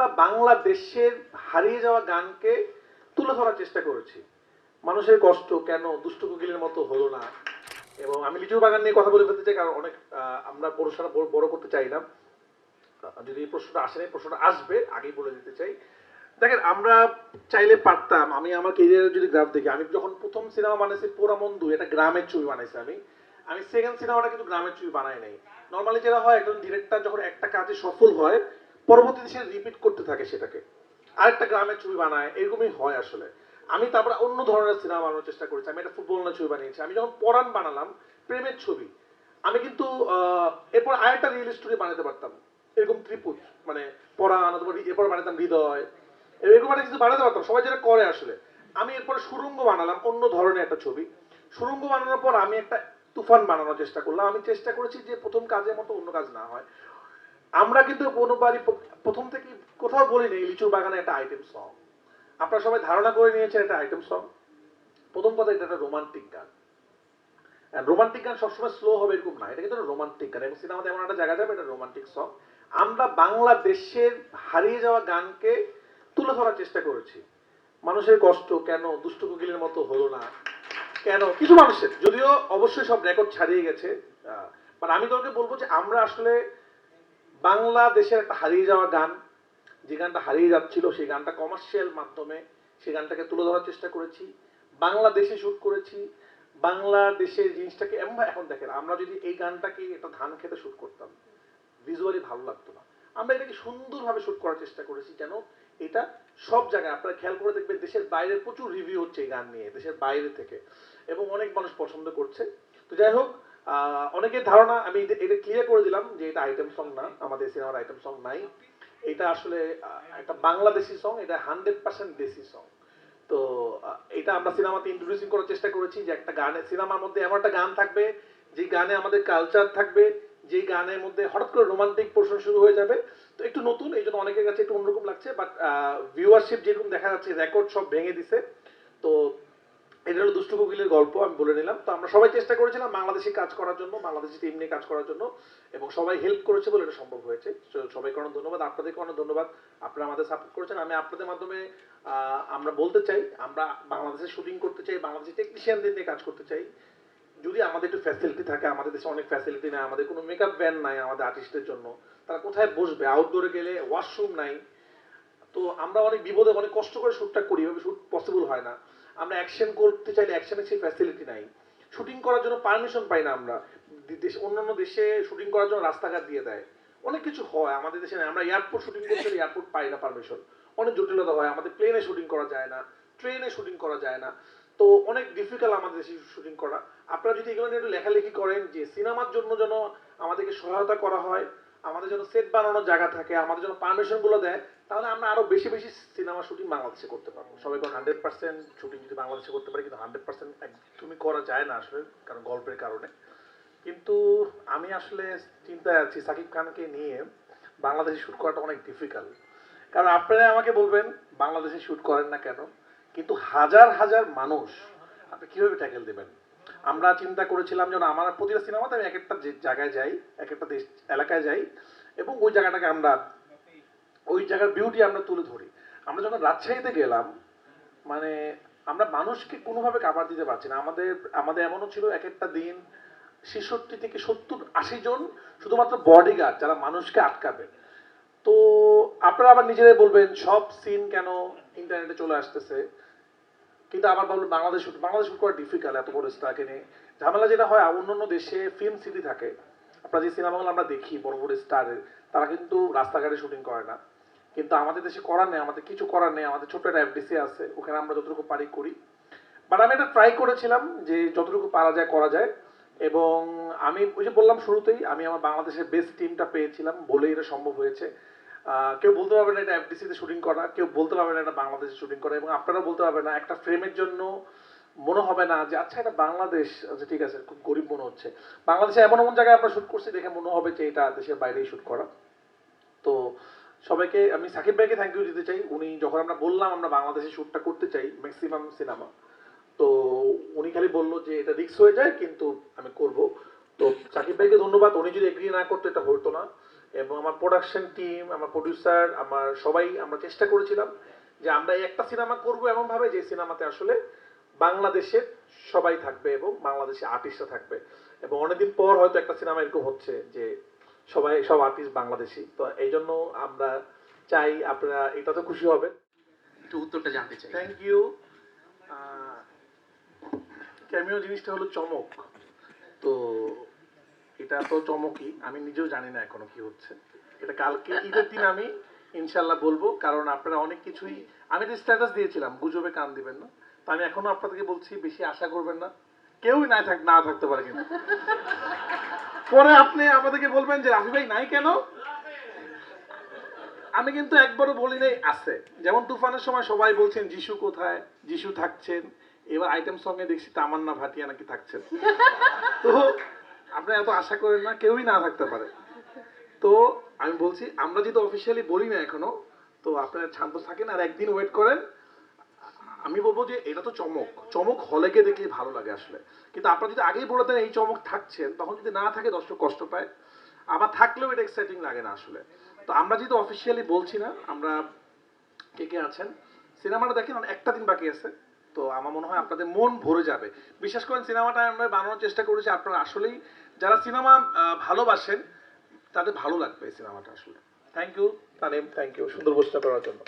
আমরা বাংলাদেশের হারিয়ে যাওয়া গানকে তুলে ধরার চেষ্টা করেছি। মানুষের কষ্ট কেন দুষ্ট কোকিলের মতো হলো না? এবং আমি লিচুর বাগান নিয়ে কথা বলে ফেলতে চাই, কারণ অনেক আমরা পড়াশোনা বড়- করতে চাই না। যদি এই প্রশ্নটা আসে এই প্রশ্নটা আসবে, আগেই বলে দিতে চাই। দেখেন, আমরা চাইলে পারতাম, আমি আমার কেরিয়ারে যদি গ্রাফ দেখি, আমি যখন প্রথম সিনেমা বানাইছি পোড়ামন্দু, এটা গ্রামের ছবি বানাইছি আমি। আমি সেকেন্ড সিনেমাটা কিন্তু গ্রামের ছবি বানাই নাই। নর্মালি যেটা হয়, একজন ডিরেক্টর যখন একটা কাজে সফল হয় পরবর্তীতে সে রিপিট করতে থাকে সেটাকে। আরেকটা গ্রামের ছবি বানায়, এরকমই হয় আসলে। আমি তারপরে অন্য ধরনের সিনেমা বানানোর চেষ্টা করেছি। আমি একটা ফুটবল ছবি বানিয়েছি। আমি যখন পরাণ বানালাম, প্রেমের ছবি, আমি কিন্তু এরপর আরেকটা রিয়েল স্টোরি বানাতে পারতাম। এরকম ত্রিপুট মানে পরাণ, অথবা এরপর বানাতাম হৃদয়। এরকম একটা কিছু বানাতে পারতাম। সবাই যেটা করে আসলে। আমি এরপর সুরঙ্গ বানালাম, অন্য ধরনের একটা ছবি। সুরঙ্গ বানানোর পর আমি একটা তুফান বানানোর চেষ্টা করলাম। আমি চেষ্টা করেছি যে প্রথম কাজের মতো অন্য কাজ না হয়। আমরা কিন্তু কোনোবারই প্রথম থেকে কোথাও বলিনি, লিচুর বাগানে একটা আইটেম সং আপনারা সবাই ধারণা করে নিয়েছেন একটা আইটেম সং প্রথম কথা, এটা একটা রোমান্টিক গান। রোমান্টিক গান সবসময় স্লো হবে এরকম না, এটা কিন্তু রোমান্টিক গান। এবং সিনেমাতে এমন একটা জায়গা যাবে, এটা রোমান্টিক সং আমরা বাংলাদেশের হারিয়ে যাওয়া গানকে তুলে ধরার চেষ্টা করেছি। মানুষের কষ্ট, কেন দুষ্ট কোকিলের মতো হলো না, কেন? কিছু মানুষের। যদিও অবশ্যই সব রেকর্ড ছাড়িয়ে গেছে। মানে আমি তোমাকে বলব যে আমরা আসলে বাংলাদেশের একটা হারিয়ে যাওয়া গান, যে গানটা হারিয়ে যাচ্ছিল, সেই গানটা কমার্শিয়াল মাধ্যমে সেই গানটাকে তুলে ধরার চেষ্টা করেছি। বাংলাদেশে শুট করেছি। বাংলাদেশের জিনিসটাকে এমন এখন দেখেন, আমরা যদি এই গানটাকে একটা ধান খেতে শুট করতাম ভিজুয়ালি ভালো লাগতো না। আমরা এটাকে সুন্দরভাবে শুট করার চেষ্টা করেছি কেন? এটা সব জায়গায়, আপনারা খেয়াল করে দেখবেন, দেশের বাইরে প্রচুর রিভিউ হচ্ছে এই গান নিয়ে, দেশের বাইরে থেকে। এবং অনেক মানুষ পছন্দ করছে। তো যাই হোক অনেকের ধারণা, আমি এটা- ক্লিয়ার করে দিলাম যে এটা আইটেম সং না, আমাদের সিনেমার আইটেম সং নাই। এটা আসলে একটা বাংলাদেশি সং এটা হান্ড্রেড পার্সেন্ট দেশি সং তো এটা আমরা সিনেমাতে ইন্ট্রোডিউসিং করার চেষ্টা করেছি যে একটা গানে সিনেমার মধ্যে এমন একটা গান থাকবে, যে গানে আমাদের কালচার থাকবে, যে গানের মধ্যে হঠাৎ করে রোমান্টিক পোর্শন শুরু হয়ে যাবে। তো একটু নতুন, এই জন্য অনেকের কাছে একটু অন্যরকম লাগছে বাট ভিউয়ারশিপ যেরকম দেখা যাচ্ছে রেকর্ড সব ভেঙে দিছে। তো এটা হলো দুষ্টু কোকিলের গল্প আমি বলে নিলাম। তো আমরা সবাই চেষ্টা করেছিলাম বাংলাদেশি কাজ করার জন্য, বাংলাদেশি টিম নিয়ে কাজ করার জন্য, এবং সবাই হেল্প করেছে বলে এটা সম্ভব হয়েছে। সবাইকে অনেক ধন্যবাদ আপনাদেরকে অনেক ধন্যবাদ। আপনারা আমাদের সাপোর্ট করেছেন। আমি আপনাদের মাধ্যমে আমরা বলতে চাই, আমরা বাংলাদেশে শুটিং করতে চাই, বাংলাদেশি টেকনিশিয়ানদের নিয়ে কাজ করতে চাই। যদি আমাদের একটু ফ্যাসিলিটি থাকে, আমাদের দেশে অনেক ফ্যাসিলিটি নাই, আমাদের কোনো মেকআপ ভ্যান নাই আমাদের আর্টিস্টের জন্য, তারা কোথায় বসবে? আউটডোরে গেলে ওয়াশরুম নাই। তো আমরা অনেক বিপদে, অনেক কষ্ট করে শ্যুটটা করি, এভাবে শ্যুট পসিবল হয় না। আমরা অ্যাকশন করতে চাইলে অ্যাকশনের সেই ফ্যাসিলিটি নাই। শুটিং করার জন্য পারমিশন পাই না আমরা। দেশ অন্যান্য দেশে শুটিং করার জন্য রাস্তাঘাট দিয়ে দেয়। অনেক কিছু হয়, আমাদের দেশে আমরা এয়ারপোর্ট শুটিং করতে এয়ারপোর্ট পাই না পারমিশন অনেক জটিলতা হয়। আমাদের প্লেনে শুটিং করা যায় না ট্রেনে শুটিং করা যায় না। তো অনেক ডিফিকাল্ট আমাদের দেশে শুটিং করা। আপনারা যদি এগুলো নিয়ে একটু লেখালেখি করেন যে সিনেমার জন্য যেন আমাদেরকে সহায়তা করা হয়, আমাদের জন্য সেট বানানোর জায়গা থাকে, আমাদের জন্য পারমিশনগুলো দেয় তাহলে আমরা আরও বেশি বেশি সিনেমা শুটিং বাংলাদেশে করতে পারব। সবাই হান্ড্রেড পার্সেন্ট শুটিং যদি বাংলাদেশে করতে পারি, কিন্তু হান্ড্রেড পার্সেন্ট একদমই করা যায় না আসলে, কারণ গল্পের কারণে। কিন্তু আমি আসলে চিন্তায় আছি সাকিব খানকে নিয়ে বাংলাদেশে শুট করাটা অনেক ডিফিকাল্ট কারণ আপনারা আমাকে বলবেন, বাংলাদেশে শুট করেন না কেন? কিন্তু হাজার হাজার মানুষ আপনি কীভাবে ট্যাকেল দেবেন? আমরা চিন্তা করেছিলাম যেন আমার প্রতিটা সিনেমাতে আমি এক একটা জায়গায় যাই, এক একটা দেশ এলাকায় যাই, এবং ওই জায়গাটাকে আমরা ওই জায়গার বিউটি আমরা তুলে ধরি। আমরা যখন রাজশাহীতে গেলাম মানে আমরা মানুষকে কোনোভাবে কাবার দিতে পারছি না। আমাদের আমাদের এমনও ছিল এক একটা দিন ছেষট্টি থেকে সত্তর, আশি জন শুধুমাত্র বডিগার্ড যারা মানুষকে আটকাবে। তো আপনারা আবার নিজেরাই বলবেন, সব সিন কেন ইন্টারনেটে চলে আসতেছে? কিন্তু আবার ভাবলাম বাংলাদেশ বাংলাদেশ করা ডিফিকাল্ট এত বড় স্টারকে নিয়ে। ঝামেলা যেটা হয়, অন্য অন্য দেশে ফিল্ম সিটি থাকে। আপনারা যে সিনেমাগুলো আমরা দেখি, বড় বড় স্টারের তারা কিন্তু রাস্তাঘাটে শুটিং করে না। কিন্তু আমাদের দেশে করার নেই, আমাদের কিছু করার নেই, আমাদের ছোট একটা এফডিসি আছে, ওখানে আমরা যতটুকু পারি করি। বাট আমি এটা ট্রাই করেছিলাম যে যতটুকু পারা যায়, করা যায়। এবং আমি ওই যে বললাম শুরুতেই, আমি আমার বাংলাদেশের বেস্ট টিমটা পেয়েছিলাম বলেই এটা সম্ভব হয়েছে। কেউ বলতে পারবে না এটা এফডিসিতে শুটিং করা, কেউ বলতে পারবে না এটা বাংলাদেশে শুটিং করা, এবং আপনারা বলতে পারবে না, একটা ফ্রেমের জন্য মনে হবে না যে আচ্ছা এটা বাংলাদেশ আচ্ছা ঠিক আছে, খুব গরিব মনে হচ্ছে। বাংলাদেশে এমন এমন জায়গায় আমরা শুট করছি দেখে মনে হবে যে, এটা দেশের বাইরেই শুট করা। তো সবাইকে, আমি সাকিব ভাইকে থ্যাংক ইউ দিতে চাই। উনি যখন আমরা বললাম আমরা বাংলাদেশে শ্যুটটা করতে চাই ম্যাক্সিমাম সিনেমা তো উনি খালি বলল যে এটা রিস্ক হয়ে যায়, কিন্তু আমি করব। তো সাকিব ভাইকে ধন্যবাদ। উনি যদি এগ্রি না করতো, এটা হতো না। এবং আমার প্রোডাকশন টিম আমার প্রডিউসার আমার সবাই আমরা চেষ্টা করেছিলাম যে আমরা একটা সিনেমা করব এমন ভাবে যে সিনেমাতে আসলে বাংলাদেশের সবাই থাকবে এবং বাংলাদেশে আর্টিস্টরা থাকবে। এবং অনেকদিন পর হয়তো একটা সিনেমা এরকম হচ্ছে যে সবাই সব আর্টিস্ট বাংলাদেশি। তো এই জন্য আমরা চাই আপনারা এটা তো খুশি হবেন। একটু উত্তরটা জানতে চাই। থ্যাংক ইউ ক্যামিও জিনিসটা হলো চমক। তো এটা তো চমকই আমি নিজেও জানি না এখনও কি হচ্ছে। এটা কালকে ঈদের দিন আমি ইনশাল্লাহ বলব কারণ আপনারা অনেক কিছুই আমি তো স্ট্যাটাস দিয়েছিলাম গুজবে কান দিবেন না। তো আমি এখনও আপনাদেরকে বলছি বেশি আশা করবেন না। কেউই না থাক না থাকতে পারে কিন্তু। পরে আপনি আমাদেরকে বলবেন যে রাফি ভাই নাই কেন? আমি কিন্তু একবারও বলি নাই, আছে। যেমন তুফানের সময় সবাই বলছেন, যিশু কোথায়? যিশু থাকছেন। এবার আইটেম সঙ্গে দেখছি তামান্না ভাটিয়া নাকি থাকছেন। তো আপনি এত আশা করেন না, কেউই না থাকতে পারে। তো আমি বলছি, আমরা যেহেতু অফিসিয়ালি বলি না এখনও, তো আপনারা শান্ত থাকেন আর একদিন ওয়েট করেন। আমি বলব যে এটা তো চমক। চমক হলে গিয়ে দেখলে ভালো লাগে আসলে। কিন্তু আপনারা যদি আগেই বলে দেন এই চমক থাকছেন, তখন যদি না থাকে দর্শক কষ্ট পায়। আবার থাকলেও এটা এক্সাইটিং লাগে না আসলে। তো আমরা যেহেতু অফিসিয়ালি বলছি না, আমরা কে কে আছেন? সিনেমাটা দেখেন, একটা দিন বাকি আছে। তো আমার মনে হয় আপনাদের মন ভরে যাবে। বিশেষ করেন, সিনেমাটা আমরা বানানোর চেষ্টা করেছি, আপনারা আসলেই যারা সিনেমা ভালোবাসেন, তাদের ভালো লাগবে এই সিনেমাটা আসলে। Thank you Tanim thank you সুন্দর প্রশ্ন করার জন্য।